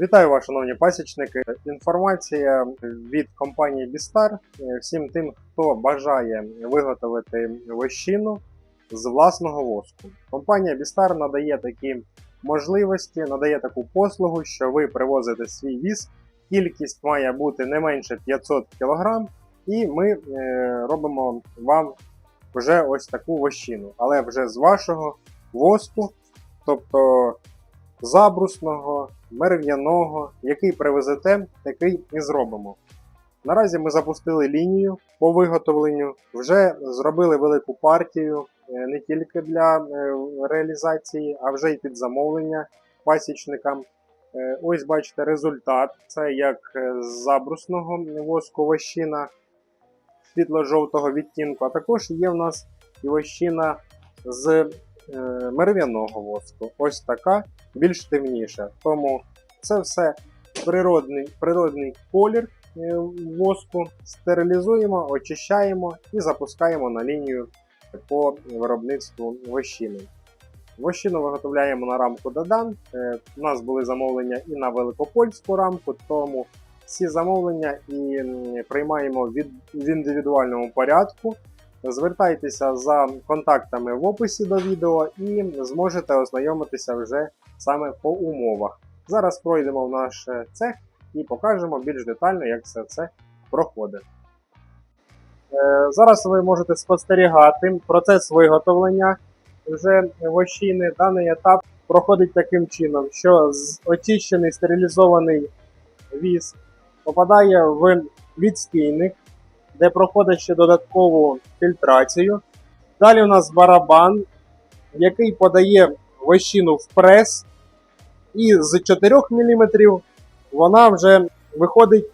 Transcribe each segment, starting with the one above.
Вітаю вас, шановні пасічники. Інформація від компанії Бістар е, всім тим, хто бажає виготовити вощину з власного воску. Компанія Бістар надає такі можливості, надає таку послугу, що ви привозите свій віз. Кількість має бути не менше 500 кг, і ми е, робимо вам вже ось таку вощину, але вже з вашого воску, тобто забрусного, мерв'яного, який привезете, такий і зробимо. Наразі ми запустили лінію по виготовленню, вже зробили велику партію е, не тільки для е, реалізації, а вже й під замовлення пасічникам. Е, Ось бачите результат. Це як з забрусного воску вощина світло-жовтого відтінку, а також є в нас і вощина з е, мерв'яного воску. Ось така більш темніша. Тому це все природний, природний колір е, воску. Стерилізуємо, очищаємо і запускаємо на лінію по виробництву вощини. Вощину виготовляємо на рамку Дадан. Е, У нас були замовлення і на великопольську рамку, тому всі замовлення і приймаємо від, в індивідуальному порядку. Звертайтеся за контактами в описі до відео і зможете ознайомитися вже саме по умовах. Зараз пройдемо в наш е, цех і покажемо більш детально, як все це проходить. Е, Зараз ви можете спостерігати процес виготовлення вже вощини. Даний етап проходить таким чином, що очищений стерилізований віз попадає в відстійник, де проходить ще додаткову фільтрацію. Далі у нас барабан, який подає вощину в прес, і з 4 мм вона вже виходить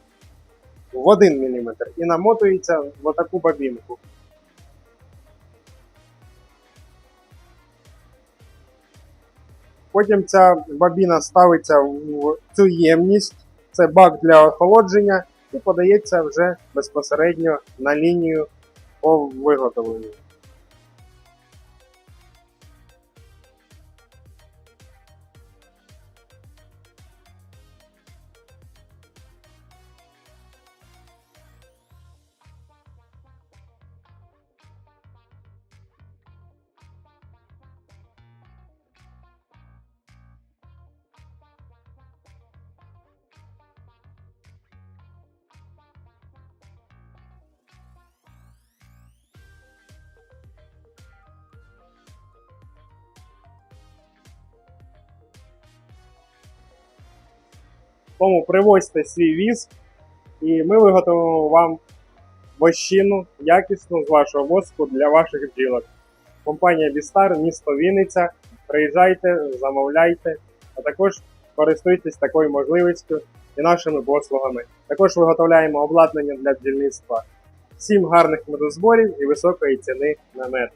в 1 мм і намотується в таку бабінку. Потім ця бабіна ставиться в цю ємність, це бак для охолодження, і подається вже безпосередньо на лінію по виготовленню. Тому привозьте свій віз, і ми виготовимо вам вощину якісну з вашого воску для ваших бджілок. Компанія Бістар, місто Вінниця. Приїжджайте, замовляйте, а також користуйтесь такою можливістю і нашими послугами. Також виготовляємо обладнання для бджільництва. Всім гарних медозборів і високої ціни на мед.